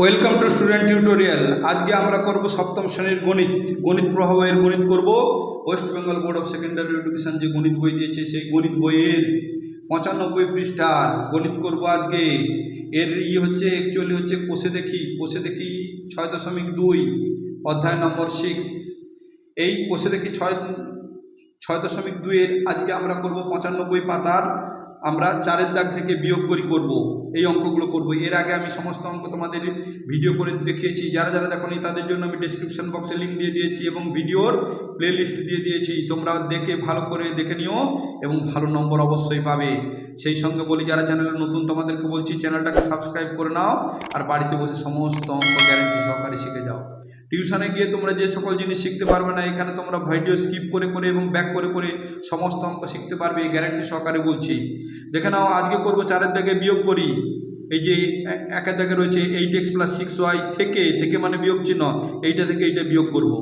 Welcome to student tutorial আজকে আমরা করব সপ্তম শ্রেণির গণিত। গণিত প্রভাবের গণিত করব। West Bengal board of secondary education যে গণিত বই দিয়েছে, সেই গণিত বইয়ের পঁচানব্বই পৃষ্ঠার গণিত করব আজকে। এর ই হচ্ছে অ্যাকচুয়ালি হচ্ছে কোষে দেখি। কোষে দেখি ছয় দশমিক দুই, অধ্যায় নম্বর সিক্স এই কোষে দেখি ছয় ছয় দশমিক দুইয়ের আজকে আমরা করব পঁচানব্বই পাতার আমরা চারের দাগ থেকে বিয়োগ করি, করব। এই অঙ্কগুলো করব। এর আগে আমি সমস্ত অঙ্ক তোমাদের ভিডিও করে দেখিয়েছি। যারা যারা দেখোনি তাদের জন্য আমি ডিসক্রিপশন বক্সে লিঙ্ক দিয়ে দিয়েছি এবং ভিডিওর প্লেলিস্ট দিয়ে দিয়েছি। তোমরা দেখে ভালো করে দেখে নিও এবং ভালো নম্বর অবশ্যই পাবে। সেই সঙ্গে বলি, যারা চ্যানেলে নতুন, তোমাদেরকে বলছি চ্যানেলটাকে সাবস্ক্রাইব করে নাও আর বাড়িতে বসে সমস্ত অঙ্ক গ্যারেন্টি সহকারে শিখে যাও। টিউশনে গিয়ে তোমরা যে সকল জিনিস শিখতে পারবে না, এখানে তোমরা ভিডিও স্কিপ করে করে এবং ব্যাক করে করে সমস্ত অঙ্ক শিখতে পারবে, এই গ্যারান্টি সহকারে বলছি দেখে নাও, আজকে করব চারের দাগে বিয়োগ করি এই যে একের দাগে রয়েছে eight x plus six y থেকে থেকে মানে বিয়োগ চিহ্ন, এইটা থেকে এইটা বিয়োগ করব।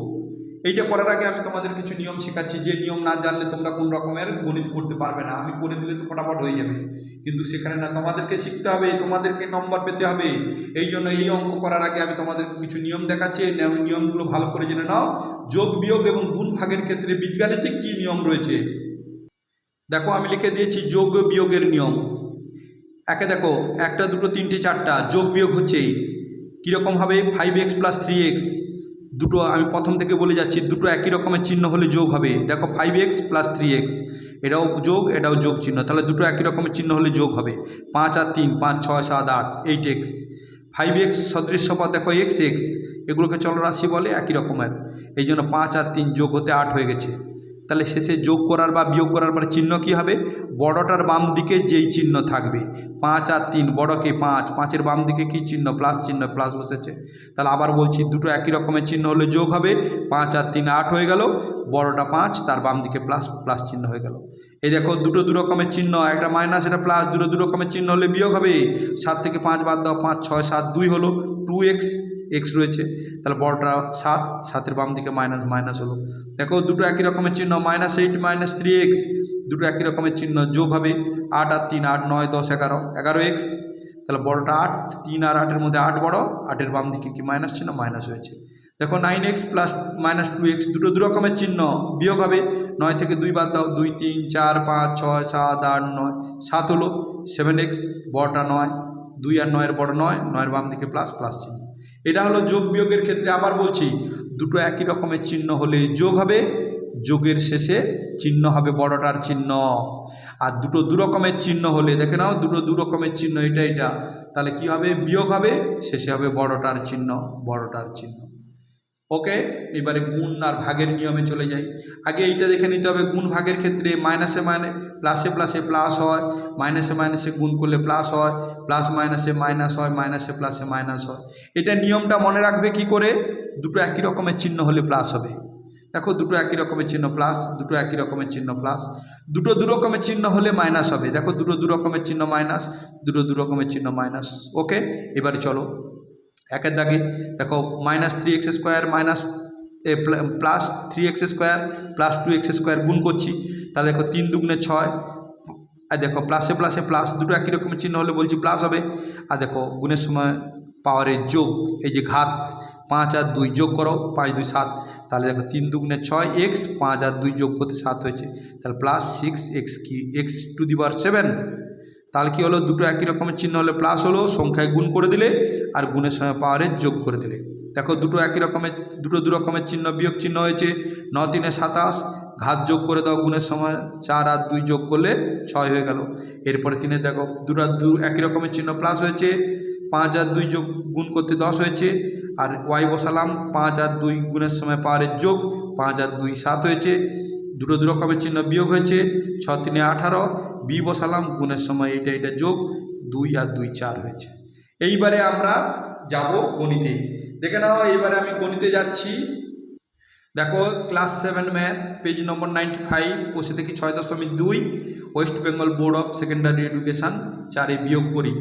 এইটা করার আগে আমি তোমাদের কিছু নিয়ম শেখাচ্ছি। যে নিয়ম না জানলে তোমরা কোন রকমের গণিত করতে পারবে না। আমি করে দিলে তো ফটাফট হয়ে যাবে। কিন্তু সেখানে না, তোমাদেরকে শিখতে হবে, তোমাদেরকে নম্বর পেতে হবে। এই জন্য এই অঙ্ক করার আগে আমি তোমাদেরকে কিছু নিয়ম দেখাচ্ছি। নিয়মগুলো ভালো করে জেনে নাও। যোগ, বিয়োগ এবং গুণ ভাগের ক্ষেত্রে বীজগাণিতিক কী নিয়ম রয়েছে? দেখো, আমি লিখে দিয়েছি যোগ, বিয়োগের নিয়ম। একে দেখো, একটা, দুটো, তিনটে, চারটা। যোগ, বিয়োগ হচ্ছে কীরকম হবে? Five x plus three x দুটো, আমি প্রথম থেকে বলে যাচ্ছি, দুটো একই রকমের চিহ্ন হলে যোগ হবে। দেখো five x plus three x এটাও যোগ এটাও যোগ চিহ্ন। তাহলে দুটো একই রকমের চিহ্ন হলে যোগ হবে। পাঁচ আর তিন, পাঁচ, ছয়, সাত, আট এইট এক্স ফাইভ এক্স সদৃশ্য পদ দেখো এক্স এক্স এগুলোকে চলরাশি বলে একই রকমের। এই জন্য পাঁচ আর তিন যোগ হতে আট হয়ে গেছে। তাহলে শেষে যোগ করার বা বিয়োগ করার পরে চিহ্ন কি হবে? বড়টার বাম দিকে যেই চিহ্ন থাকবে। পাঁচ আর তিন, বড়কে পাঁচ। পাঁচের বাম দিকে কী চিহ্ন? প্লাস চিহ্ন প্লাস বসেছে। তাহলে আবার বলছি দুটো একই রকমের চিহ্ন হলে যোগ হবে। পাঁচ আর তিন আট হয়ে গেল। বড়টা পাঁচ, তার বাম দিকে প্লাস প্লাস চিহ্ন হয়ে গেল। এই দেখো, দুটো দু রকমের চিহ্ন, একটা মাইনাস একটা প্লাস দুটো দু রকমের চিহ্ন হলে বিয়োগ হবে। সাত থেকে পাঁচ বাদ দাও, পাঁচ, ছয়, সাত, দুই হলো টু এক্স এক্স রয়েছে, তাহলে বড়টা সাত, সাতের বাম দিকে মাইনাস মাইনাস হলো। দেখো, দুটো একই রকমের চিহ্ন minus eight minus three x দুটো একই রকমের চিহ্ন যোগ হবে আট আর তিন, আট, নয়, দশ, এগারো এগারো এক্স তাহলে বড়টা আট, তিন আর আটের মধ্যে আট বড়, আটের বাম দিকে কি মাইনাস চিহ্ন মাইনাস হয়েছে। দেখো nine x plus minus two x দুটো দু রকমের চিহ্ন বিয়োগ হবে, নয় থেকে দুই বাদ দাও, দুই, তিন, চার, পাঁচ, ছয়, সাত, আট, নয়, সাত হলো। সেভেন এক্স বড়টা নয়, দুই আর নয়ের বড় নয়, নয়ের বাম দিকে প্লাস প্লাস চিহ্ন। এটা হলো যোগ বিয়োগের ক্ষেত্রে আবার বলছি, দুটো একই রকমের চিহ্ন হলে যোগ হবে, যোগের শেষে চিহ্ন হবে বড়টার চিহ্ন। আর দুটো দু রকমের চিহ্ন হলে, দেখে নাও, দুটো দু রকমের চিহ্ন, এটা এটা। তাহলে কি হবে? বিয়োগ হবে, শেষে হবে বড়টার চিহ্ন বড়টার চিহ্ন। ওকে? এবারে গুণ আর ভাগের নিয়মে চলে যাই। আগে এইটা দেখে নিতে হবে, গুণ ভাগের ক্ষেত্রে মাইনাসে মাইনে প্লাসে প্লাসে প্লাস হয় মাইনাসে মাইনাসে গুণ করলে প্লাস হয় প্লাস মাইনাসে মাইনাস হয় মাইনাসে প্লাসে মাইনাস হয়। এটা নিয়মটা মনে রাখবে কি করে? দুটো একই রকমের চিহ্ন হলে প্লাস হবে। দেখো দুটো একই রকমের চিহ্ন প্লাস দুটো একই রকমের চিহ্ন প্লাস দুটো দু রকমের চিহ্ন হলে মাইনাস হবে। দেখো দুটো দু রকমের চিহ্ন মাইনাস দুটো দু রকমের চিহ্ন মাইনাস ওকে এবারে চলো। একের দাগে দেখো minus three x square minus plus three x square plus two x square গুণ করছি। তাহলে দেখো তিন দুগুণে ছয়, আর দেখো প্লাসে প্লাসে প্লাস দুটো একই রকমের চিহ্ন হলে বলছি প্লাস হবে। আর দেখো গুণের সময় পাওয়ারের যোগ, এই যে ঘাত, পাঁচ আর দুই যোগ করো, পাঁচ দুই সাত। তাহলে দেখো তিন দুগুণে ছয় এক্স পাঁচ আর দুই যোগ করতে সাত হয়েছে। তাহলে প্লাস সিক্স এক্স কি এক্স টু দি বার সেভেন তাহলে কী হলো? দুটো একই রকমের চিহ্ন হলে প্লাস হলো, সংখ্যায় গুণ করে দিলে, আর গুণের সময় পাওয়ারের যোগ করে দিলে। দেখো দুটো একই রকমের, দুটো দু রকমের চিহ্ন, বিয়োগ চিহ্ন হয়েছে, ন তিনে সাতাশ ঘাত যোগ করে দাও, গুণের সময় চার আর দুই যোগ করলে ছয় হয়ে গেল। এরপরে তিনে দেখো দুটো দু একই রকমের চিহ্ন প্লাস হয়েছে, পাঁচ আর দুই যোগ গুণ করতে দশ হয়েছে, আর ওয়াই বসালাম, পাঁচ আর দুই গুণের সময় পাওয়ারের যোগ, পাঁচ আর দুই সাত হয়েছে, দুটো দু রকমের চিহ্ন বিয়োগ হয়েছে ছ তিনে আঠারো বি বসালাম, গুণের সময় এটা এটা যোগ, দুই আর দুই চার হয়েছে। এইবারে আমরা যাব গণিতে। দেখে নাও, এইবারে আমি গণিতে যাচ্ছি। দেখো ক্লাস সেভেন ম্যাথ পেজ নম্বর নাইনটি ফাইভ কোষে দেখি ছয় দশমিক দুই West Bengal board of secondary education চারে বিয়োগ করি।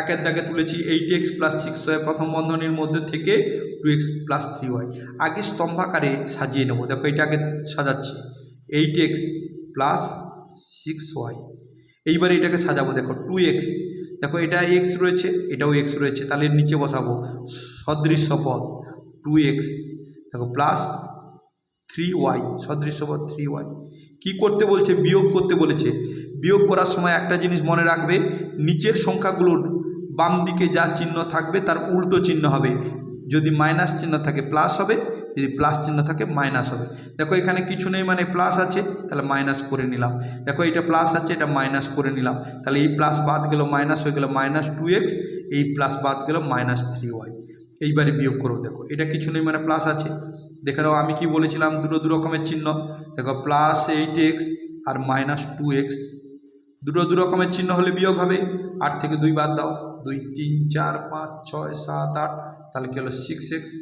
একের দাগে তুলেছি eight x plus six y প্রথম বন্ধনীর মধ্যে থেকে two x plus three y আগে স্তম্ভাকারে সাজিয়ে নেব। দেখো, এটা আগে সাজাচ্ছি। Eight x plus six y এইবারে এটাকে সাজাবো, দেখো টু এক্স দেখো, এটা এক্স রয়েছে, এটাও এক্স রয়েছে। তাহলে নিচে বসাবো সদৃশ্য পদ টু এক্স দেখো প্লাস থ্রি ওয়াই সদৃশ্য পদ থ্রি ওয়াই কী করতে বলছে? বিয়োগ করতে বলেছে। বিয়োগ করার সময় একটা জিনিস মনে রাখবে, নিচের সংখ্যাগুলোর বাম দিকে যা চিহ্ন থাকবে, তার উল্টো চিহ্ন হবে। যদি মাইনাস চিহ্ন থাকে প্লাস হবে। যদি প্লাস চিহ্ন থাকে মাইনাস হবে। দেখো, এখানে কিছু নেই মানে প্লাস আছে, তাহলে মাইনাস করে নিলাম। দেখো এটা প্লাস আছে, এটা মাইনাস করে নিলাম। তাহলে এই প্লাস বাদ গেল মাইনাস হয়ে গেল মাইনাস টু এক্স এই প্লাস বাদ গেল মাইনাস থ্রি ওয়াই এইবারে বিয়োগ করো। দেখো, এটা কিছু নেই মানে প্লাস আছে। দেখে নাও, আমি কি বলেছিলাম? দুটো দু রকমের চিহ্ন। দেখো প্লাস এইট এক্স আর মাইনাস টু এক্স দুটো দু রকমের চিহ্ন হলে বিয়োগ হবে। আট থেকে দুই বাদ দাও। দুই, তিন, চার, পাঁচ, ছয়, সাত, আট। তাহলে কী হলো? সিক্স এক্স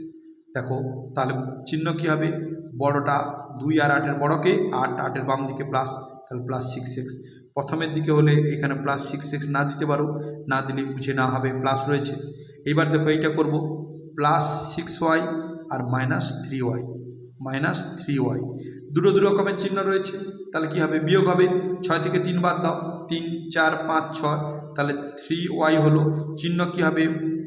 দেখো, তাহলে চিহ্ন কী হবে? বড়টা দুই আর আটের বড়কে আট, আটের বাম দিকে প্লাস তাহলে প্লাস সিক্স এক্স প্রথমের দিকে হলে এখানে প্লাস সিক্স এক্স না দিতে পারো। না দিলে বুঝে না হবে প্লাস রয়েছে। এবার দেখো, এইটা করব। প্লাস সিক্স ওয়াই আর minus three y minus three y দুটো দু রকমের চিহ্ন রয়েছে, তাহলে কি হবে? বিয়োগ হবে। ছয় থেকে তিন বাদ দাও। তিন, চার, পাঁচ, ছয়। তাহলে থ্রি ওয়াই হলো। চিহ্ন কি হবে?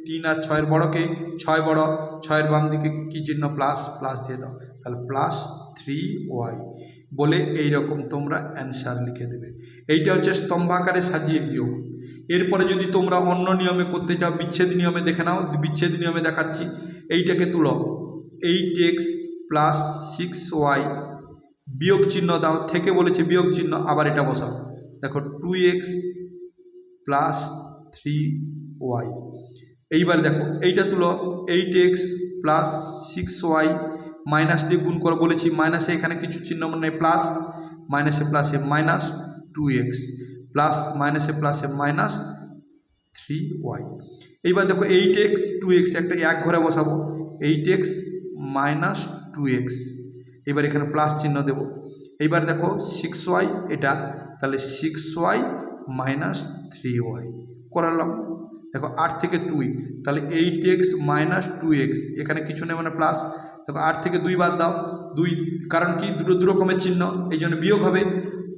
তিন আর ছয়ের বড়কে ছয় বড়। ছয়ের বাম দিকে কী চিহ্ন? প্লাস প্লাস দিয়ে দাও। তাহলে প্লাস থ্রি ওয়াই বলে এই রকম তোমরা অ্যান্সার লিখে দেবে। এইটা হচ্ছে স্তম্ভাকারে সাজিয়ে বিয়োগ এরপরে যদি তোমরা অন্য নিয়মে করতে চাও, বিচ্ছেদ নিয়মে দেখে নাও। বিচ্ছেদ নিয়মে দেখাচ্ছি। এইটাকে তুলো। Eight x plus six y বিয়োগ চিহ্ন দাও, থেকে বলেছে বিয়োগ চিহ্ন, আবার এটা বসাও। দেখো two x plus three y এইবার দেখো, এইটা তুলো eight x plus six y minus দিয়ে গুণ করে, বলেছি মাইনাসে এখানে কিছু চিহ্ন মানে প্লাস মাইনাসে প্লাসে মাইনাস টু এক্স প্লাস মাইনাসে প্লাসে মাইনাস থ্রি ওয়াই এইবার দেখো এইট এক্স টু এক্স একটা এক ঘরে বসাবো। Eight x minus two x এবার এখানে প্লাস চিহ্ন দেব। এইবার দেখো সিক্স ওয়াই এটা, তাহলে six y minus three y করালাম। দেখো আট থেকে দুই, তাহলে eight x minus two x এখানে কিছু নেই মানে প্লাস দেখো আট থেকে দুই বাদ দাও। দুই, কারণ কি? দুটো দু রকমের চিহ্ন, এই জন্য বিয়োগ হবে।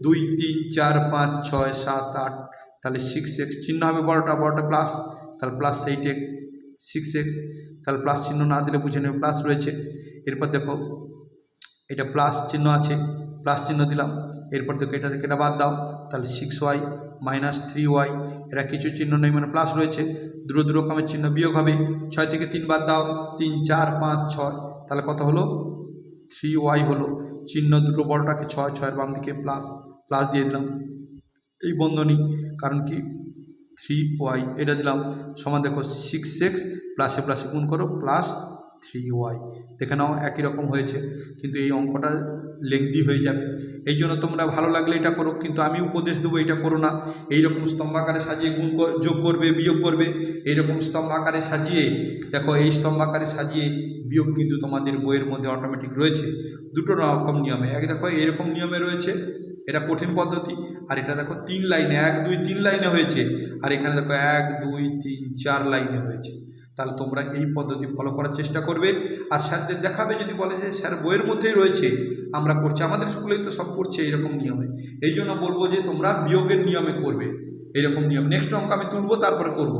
দুই, তিন, চার, পাঁচ, ছয়, সাত, আট। তাহলে সিক্স এক্স চিহ্ন হবে বড়টা বড়টা প্লাস তাহলে plus eight x six x তাহলে প্লাস চিহ্ন না দিলে বুঝে নেবে প্লাস রয়েছে। এরপর দেখো, এটা প্লাস চিহ্ন আছে প্লাস চিহ্ন দিলাম, এরপর দেখো এটা থেকে এটা বাদ দাও, তাহলে six y minus three y এরা কিছু চিহ্ন নেই মানে প্লাস রয়েছে। দুটো দু রকমের চিহ্ন বিয়োগ হবে, ছয় থেকে তিন বাদ দাও, তিন, চার, পাঁচ, ছয়, তাহলে কত হলো? থ্রি ওয়াই হলো। চিহ্ন দুটো বড়টাকে ছয়, ছয়ের বাম দিকে প্লাস প্লাস দিয়ে দিলাম। এই বন্ধনী, কারণ কি? থ্রি ওয়াই এটা দিলাম, সমান দেখো সিক্স এক্স প্লাসে প্লাসে গুণ করো প্লাস থ্রি ওয়াই দেখে নাও, একই রকম হয়েছে, কিন্তু এই অঙ্কটা লেংদি হয়ে যাবে। এই জন্য তোমরা ভালো লাগলে এটা করো, কিন্তু আমি উপদেশ দেবো এটা করো না। এইরকম স্তম্ভাকারে সাজিয়ে গুণ যোগ করবে, বিয়োগ করবে এইরকম স্তম্ভাকারে সাজিয়ে, দেখো এই স্তম্ভাকারে সাজিয়ে বিয়োগ কিন্তু তোমাদের বইয়ের মধ্যে অটোমেটিক রয়েছে। দুটো রকম নিয়মে, এক দেখো এরকম নিয়মে রয়েছে এটা কঠিন পদ্ধতি। আর এটা দেখো তিন লাইনে, এক, দুই, তিন লাইনে হয়েছে। আর এখানে দেখো এক, দুই, তিন, চার লাইনে হয়েছে। তাহলে তোমরা এই পদ্ধতি ফলো করার চেষ্টা করবে। আর স্যারদের দেখাবে যদি বলে যে, স্যার, বইয়ের মধ্যেই রয়েছে। আমরা করছি। আমাদের স্কুলেই তো সব করছে এরকম নিয়মে। এই জন্য বলব যে, তোমরা বিয়োগের নিয়মে করবে। এরকম নিয়ম। নেক্সট অঙ্ক আমি তুলবো, তারপরে করব।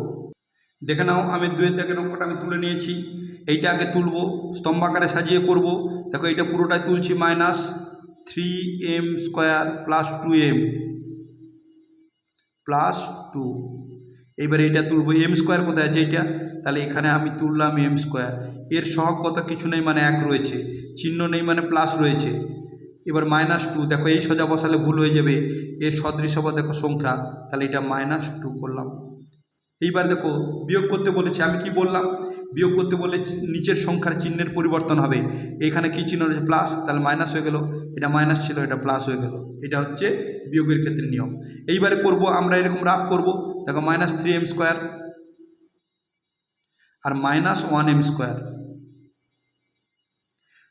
দেখে নাও, আমি দুয়ের দাগের অঙ্কটা আমি তুলে নিয়েছি। এইটা আগে তুলবো, স্তম্ভাকারে সাজিয়ে করব। দেখো, এইটা পুরোটাই তুলছি, minus three m square plus two m plus two এইবার এইটা তুলবো এম স্কোয়ার কোথায় আছে এইটা তাহলে এখানে আমি তুললাম এম স্কোয়ার এর সহগ কত? কিছু নেই মানে এক রয়েছে। চিহ্ন নেই মানে প্লাস রয়েছে। এবার মাইনাস টু দেখো, এই সোজা বসালে ভুল হয়ে যাবে। এর সদৃশ্য বা দেখো সংখ্যা। তাহলে এটা মাইনাস টু করলাম। এইবার দেখো, বিয়োগ করতে বলেছে। আমি কি বললাম? বিয়োগ করতে বললে চি- নিচের সংখ্যার চিহ্নের পরিবর্তন হবে। এখানে কি চিহ্ন রয়েছে? প্লাস তাহলে মাইনাস হয়ে গেল। এটা মাইনাস ছিল, এটা প্লাস হয়ে গেল। এটা হচ্ছে বিয়োগের ক্ষেত্রে নিয়ম। এইবারে করব, আমরা এরকম রাফ করব। দেখো মাইনাস থ্রি এম স্কোয়ার আর মাইনাস ওয়ান এম স্কোয়ার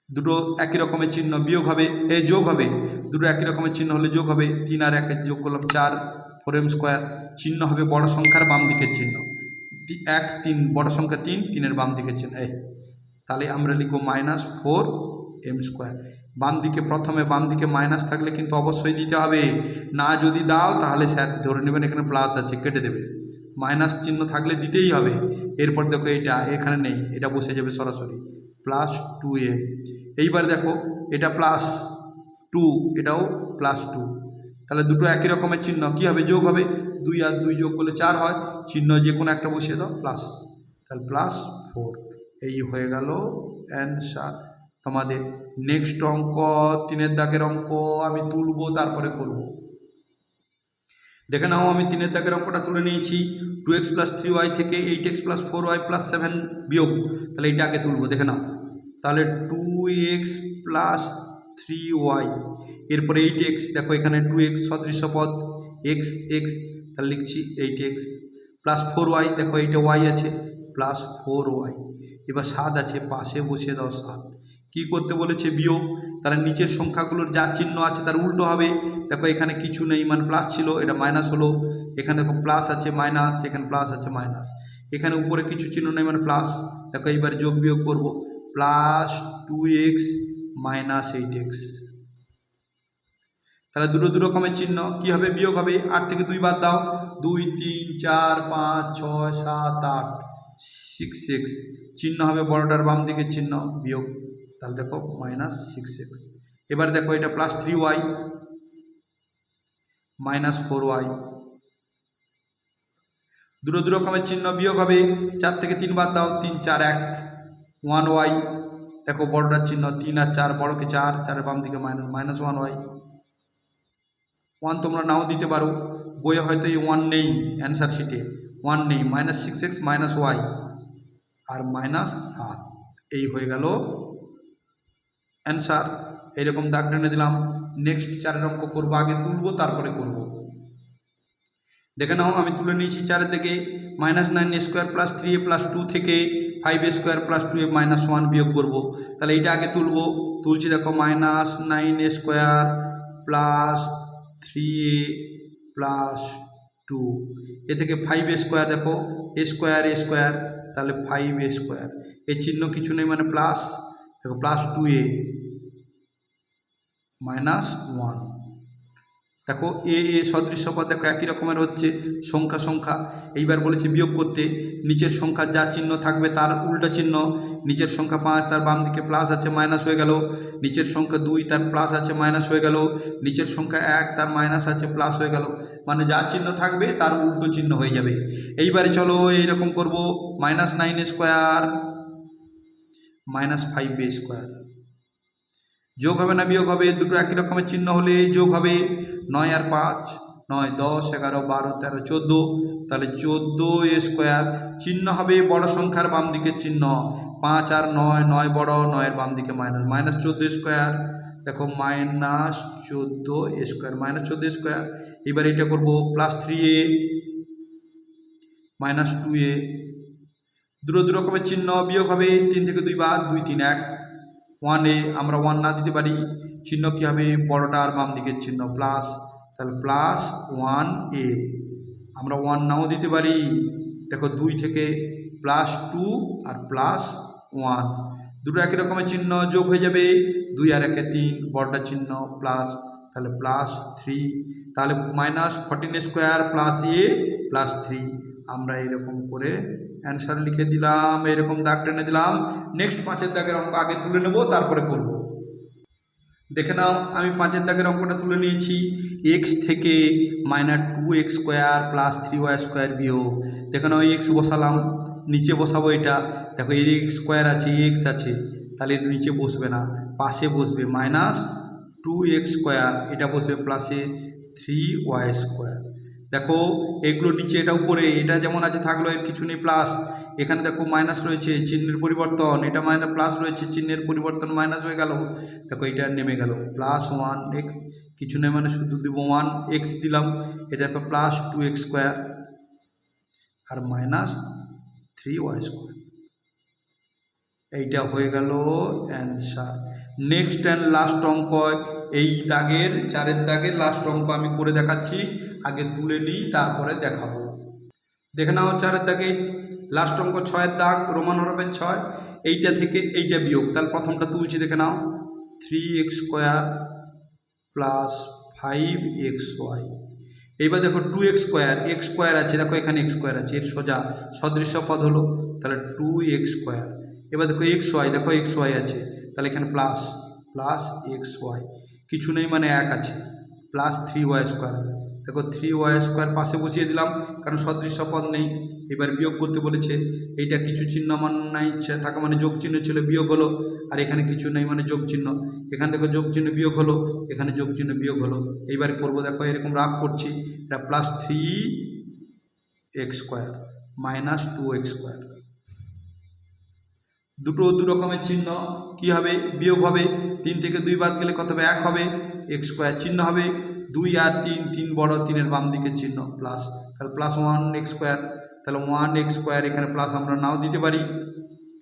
দুটো একই রকমের চিহ্ন বিয়োগ হবে, এ যোগ হবে। দুটো একই রকমের চিহ্ন হলে যোগ হবে। তিন আর একে যোগ করলাম চার ফোর এম স্কোয়ার চিহ্ন হবে বড় সংখ্যার বাম দিকের চিহ্ন। এক, তিন, বড় সংখ্যা তিন, তিনের বাম দিকের চিহ্ন। এই, তাহলে আমরা লিখব মাইনাস ফোর এম স্কোয়ার বাম দিকে প্রথমে বাম দিকে মাইনাস থাকলে কিন্তু অবশ্যই দিতে হবে। না যদি দাও, তাহলে স্যার ধরে নেবেন, এখানে প্লাস আছে, কেটে দেবে। মাইনাস চিহ্ন থাকলে দিতেই হবে। এরপর দেখো এটা, এখানে নেই, এটা বসে যাবে সরাসরি। প্লাস টু এ এইবার দেখো, এটা প্লাস টু এটাও প্লাস টু তাহলে দুটো একই রকমের চিহ্ন, কী হবে? যোগ হবে। দুই আর দুই যোগ করলে চার হয়। চিহ্ন যে কোনো একটা বসিয়ে দাও প্লাস তাহলে প্লাস ফোর এই হয়ে গেল অ্যান্সার তোমাদের নেক্সট অঙ্ক, তিনের দাগের অঙ্ক আমি তুলবো, তারপরে করব। দেখে নাও, আমি তিনের দাগের অঙ্কটা তুলে নিয়েছি। Two x plus three y থেকে eight x plus four y plus seven বিয়োগ। তাহলে এইটা আগে তুলবো, দেখে নাও। তাহলে two x plus three y এরপরে এইট এক্স দেখো এখানে টু এক্স সদৃশ্য পদ এক্স এক্স তাহলে লিখছি eight x plus four y দেখো এইটা ওয়াই আছে প্লাস ফোর ওয়াই এবার সাত আছে, পাশে বসিয়ে দাও সাত। কি করতে বলেছে বিয়োগ? তাহলে নিচের সংখ্যাগুলোর যা চিহ্ন আছে তার উল্টো হবে। দেখো এখানে কিছু নেই মানে প্লাস ছিল, এটা মাইনাস হলো। এখানে দেখো প্লাস আছে মাইনাস এখানে প্লাস আছে মাইনাস এখানে উপরে কিছু চিহ্ন নেই মানে প্লাস দেখো এইবার যোগ বিয়োগ করব। Plus two x minus eight x তাহলে দুটো দু রকমের চিহ্ন, কী হবে? বিয়োগ হবে। আট থেকে দুই বাদ দাও। দুই, তিন, চার, পাঁচ, ছয়, সাত, আট সিক্স এক্স চিহ্ন হবে বড়টার বাম দিকের চিহ্ন, বিয়োগ। তাহলে দেখো মাইনাস সিক্স এক্স এবার দেখো এটা plus three y minus four y দুটো দু রকমের চিহ্ন বিয়োগ হবে, চার থেকে তিন বাদ দাও, তিন, চার, এক ওয়ান ওয়াই দেখো বড়টার চিহ্ন তিন আর চার, বড়কে চার, চারের বাম দিকে minus minus one y one তোমরা নাও দিতে পারো, বইয়ে হয়তো এই ওয়ান নেই অ্যান্সার শিটে ওয়ান নেই minus six x minus y আর মাইনাস সাত, এই হয়ে গেল অ্যান্সার এইরকম দাগ টেনে দিলাম। নেক্সট চারের অঙ্ক করব, আগে তুলবো, তারপরে করব। দেখে নাও, আমি তুলে নিয়েছি চারের দিকে। Minus nine square plus three a plus two থেকে five a square plus two a minus one বিয়োগ করব। তাহলে এইটা আগে তুলবো। তুলছি দেখো minus nine a square plus three a plus two a থেকে ফাইভ এ স্কোয়ার দেখো এ স্কোয়ার এ স্কোয়ার তাহলে ফাইভ এ স্কোয়ার এই চিহ্ন কিছু নেই মানে প্লাস দেখো plus two a minus one দেখো এ এ সদৃশ্য পদ দেখো একই রকমের হচ্ছে, সংখ্যা সংখ্যা। এইবার বলেছে বিয়োগ করতে, নিচের সংখ্যার যা চিহ্ন থাকবে তার উল্টো চিহ্ন। নিচের সংখ্যা পাঁচ, তার বাম দিকে প্লাস আছে মাইনাস হয়ে গেল। নিচের সংখ্যা দুই, তার প্লাস আছে মাইনাস হয়ে গেল। নিচের সংখ্যা এক, তার মাইনাস আছে প্লাস হয়ে গেল। মানে যা চিহ্ন থাকবে তার উল্টো চিহ্ন হয়ে যাবে। এইবারে চলো এইরকম করব minus nine square minus five square যোগ হবে না, বিয়োগ হবে, দুটো একই রকমের চিহ্ন হলে যোগ হবে নয় আর পাঁচ, নয়, দশ, এগারো, বারো, তেরো, চোদ্দ। তাহলে চোদ্দ স্কোয়ার চিহ্ন হবে বড় সংখ্যার বাম দিকের চিহ্ন। পাঁচ আর নয় নয় বড়, নয়ের বাম দিকে মাইনাস। মাইনাস চোদ্দ স্কোয়ার। দেখো মাইনাস চোদ্দ স্কোয়ার, মাইনাস চোদ্দ স্কোয়ার। এবার এটা করব plus three a, minus two a. দুটো দু রকমের চিহ্ন, বিয়োগ হবে তিন থেকে দুই বাদ, দুই, তিন, এক। ওয়ানে আমরা ওয়ান না দিতে পারি। চিহ্ন কী হবে? বড়টা আর বাম দিকের চিহ্ন। প্লাস তাহলে প্লাস ওয়ান এ আমরা ওয়ান নাও দিতে পারি। দেখো দুই থেকে প্লাস টু আর প্লাস ওয়ান দুটো একই রকমের চিহ্ন যোগ হয়ে যাবে। দুই আর একে তিন, বড়টা চিহ্ন প্লাস তাহলে প্লাস থ্রি তাহলে minus fourteen square plus a plus three আমরা এরকম করে অ্যান্সার লিখে দিলাম, এরকম দাগ টেনে দিলাম। নেক্সট পাঁচের দাগের অঙ্ক আগে তুলে নেব, তারপরে করব। দেখে নাও, আমি পাঁচের দাগের অঙ্কটা তুলে নিয়েছি। এক্স থেকে minus two x square plus three y square বিয়োগ। দেখে নাও এক্স বসালাম, নিচে বসাবো এটা। দেখো এর এক্স স্কোয়ার আছে এক্স আছে। তাহলে নিচে বসবে না, পাশে বসবে মাইনাস টু এক্স স্কোয়ার এটা বসবে প্লাসে থ্রি ওয়াই স্কোয়ার দেখো এগুলো নিচে এটা উপরে, এটা যেমন আছে থাকল, এর কিছু নেই প্লাস এখানে দেখো মাইনাস রয়েছে, চিহ্নের পরিবর্তন, এটা মাইনাস প্লাস রয়েছে, চিহ্নের পরিবর্তন মাইনাস হয়ে গেল। দেখো এটা নেমে গেল প্লাস ওয়ান এক্স কিছু নেই মানে শুধু দিব ওয়ান এক্স দিলাম, এটা দেখো প্লাস টু এক্স স্কোয়ার আর মাইনাস থ্রি ওয়াই স্কোয়ার এইটা হয়ে গেল অ্যান্সার নেক্সট অ্যান্ড লাস্ট অঙ্ক, এই দাগের, চারের দাগের লাস্ট অঙ্ক আমি করে দেখাচ্ছি। আগে তুলে নিই, তারপরে দেখাবো। দেখে নাও চারের দাগে লাস্ট অঙ্ক ছয়ের দাগ, রোমান হরফের ছয়, এইটা থেকে এইটা বিয়োগ। তাহলে প্রথমটা তুলছি, দেখে নাও। Three x square plus five x y এইবার দেখো two x square x square আছে, দেখো এখানে এক্স স্কোয়ার আছে, এর সোজা সদৃশ্য পদ হলো, তাহলে টু এক্স স্কোয়ার এবার দেখো এক্স ওয়াই দেখো এক্স ওয়াই আছে, তাহলে এখানে প্লাস প্লাস এক্স ওয়াই কিছু নেই মানে এক আছে প্লাস থ্রি ওয়াই স্কোয়ার দেখো থ্রি ওয়াই স্কোয়ার পাশে বসিয়ে দিলাম, কারণ সদৃশ্য পদ নেই। এবার বিয়োগ করতে বলেছে, এইটা কিছু চিহ্ন মান নাই থাকা মানে যোগ চিহ্ন ছিল, বিয়োগ হলো, আর এখানে কিছু নেই মানে যোগ চিহ্ন। এখান থেকে যোগ চিহ্ন বিয়োগ হলো, এখানে যোগ চিহ্ন বিয়োগ হলো। এইবার করব দেখো, এরকম রাফ করছি, এটা plus three x square minus two x square দুটো দু রকমের চিহ্ন, কি হবে? বিয়োগ হবে। তিন থেকে দুই বাদ গেলে কত হবে? এক হবে। এক্স স্কোয়ার চিহ্ন হবে। দুই আর তিন তিন বড়, তিনের বাম দিকের চিহ্ন প্লাস তাহলে প্লাস ওয়ান এক্স স্কোয়ার তাহলে ওয়ান এক্স স্কোয়ার এখানে প্লাস আমরা নাও দিতে পারি।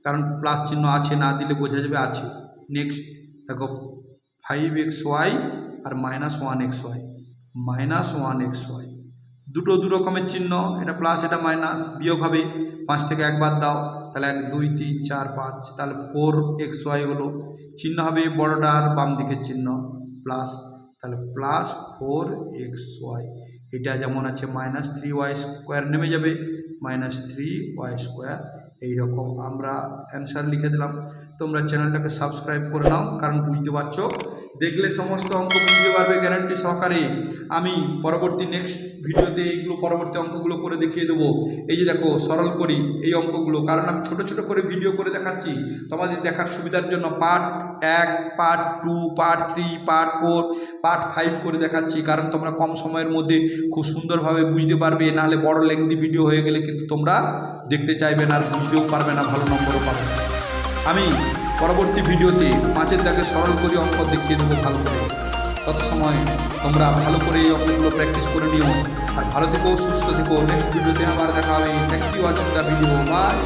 কারণ প্লাস চিহ্ন আছে, না দিলে বোঝা যাবে আছে। নেক্সট দেখো ফাইভ এক্স ওয়াই আর minus one x y minus one x y দুটো দু রকমের চিহ্ন, এটা প্লাস এটা মাইনাস বিয়োগ হবে। পাঁচ থেকে একবার দাও, তাহলে এক, দুই, তিন, চার, পাঁচ, তাহলে ফোর এক্স ওয়াই হলো। চিহ্ন হবে বড়টার বাম দিকের চিহ্ন প্লাস তাহলে প্লাস ফোর এক্স ওয়াই এটা যেমন আছে মাইনাস থ্রি ওয়াই স্কোয়ার নেমে যাবে মাইনাস থ্রি ওয়াই স্কোয়ার এইরকম আমরা অ্যান্সার লিখে দিলাম। তোমরা চ্যানেলটাকে সাবস্ক্রাইব করে নাও, কারণ বুঝতে পারছ দেখলে সমস্ত অঙ্ক বুঝতে পারবে গ্যারান্টি সহকারে আমি পরবর্তী নেক্সট ভিডিওতে এইগুলো পরবর্তী অঙ্কগুলো করে দেখিয়ে দেবো। এই যে দেখো, সরল করি এই অঙ্কগুলো। কারণ আমি ছোট ছোট করে ভিডিও করে দেখাচ্ছি। তোমাদের দেখার সুবিধার জন্য পার্ট এক part two part three part four part five করে দেখাচ্ছি। কারণ তোমরা কম সময়ের মধ্যে খুব সুন্দরভাবে বুঝতে পারবে। নাহলে বড় লেংদি ভিডিও হয়ে গেলে কিন্তু তোমরা দেখতে চাইবে না আর বুঝতেও পারবে না, ভালো নম্বরও পাবে। আমি পরবর্তী ভিডিওতে পাঁচের দাগে সরল করি অঙ্ক দেখিয়ে দেবো ভালো করে। তত সময় তোমরা ভালো করে এই অঙ্কগুলো প্র্যাকটিস করে নিও। আর ভালো থেকো, সুস্থ থেকো। নেক্সট ভিডিওতে আবার দেখা হবে। ভিডিও। বাই